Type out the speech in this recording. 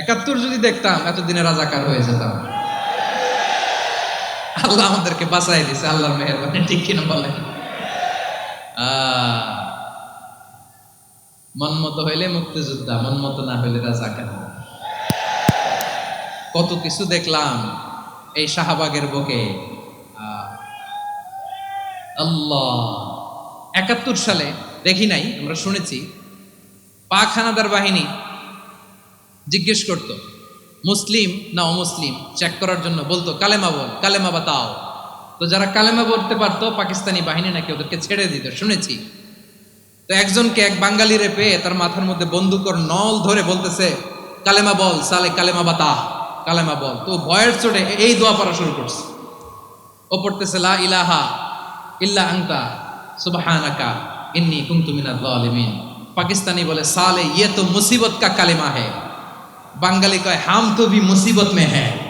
একাত্তর যদি দেখতাম এতদিনে রাজাকার হয়ে যেতাম। আল্লাহ আমাদেরকে বাঁচাই দিছে আল্লাহর মেহরবানি। ঠিক কিনা বলেন? আহ, মন মতো হইলে মুক্তিযোদ্ধা মন মতো না হইলে রাজাকার। কত কিছু দেখলাম এই শাহবাগের বুকে। আল্লাহ। একাত্তর সালে দেখি নাই আমরা শুনেছি পাক হানাদার বাহিনী জিজ্ঞেস করত, মুসলিম না অমুসলিম? চেক করার জন্য বলতো, কালেমা বল, কালেমা বাতাও। তো যারা কালেমা বলতে পারতো, পাকিস্তানি বাহিনী নাকি ওদেরকে ছেড়ে দিত, শুনেছি। তো একজনকে এক বাঙালিরে পেয়ে তার মাথার মধ্যে বন্দুকর নল ধরে বলতেছে, কালেমা বল, সালে কালেমা বাতা কালেমা বল। তো ভয়ের চোটে এই দোয়া পড়া শুরু করছে। ও পড়তেছে, লা ইলাহা ইল্লা আংতা সুবহানাকা ইন্নী কুনতু মিনাল জালিমিন পাকিস্তানি বলে, সালে ইয়ে তো মুসিবত কা কালেমা है बंगाली का हम तो भी मुसीबत में हैं।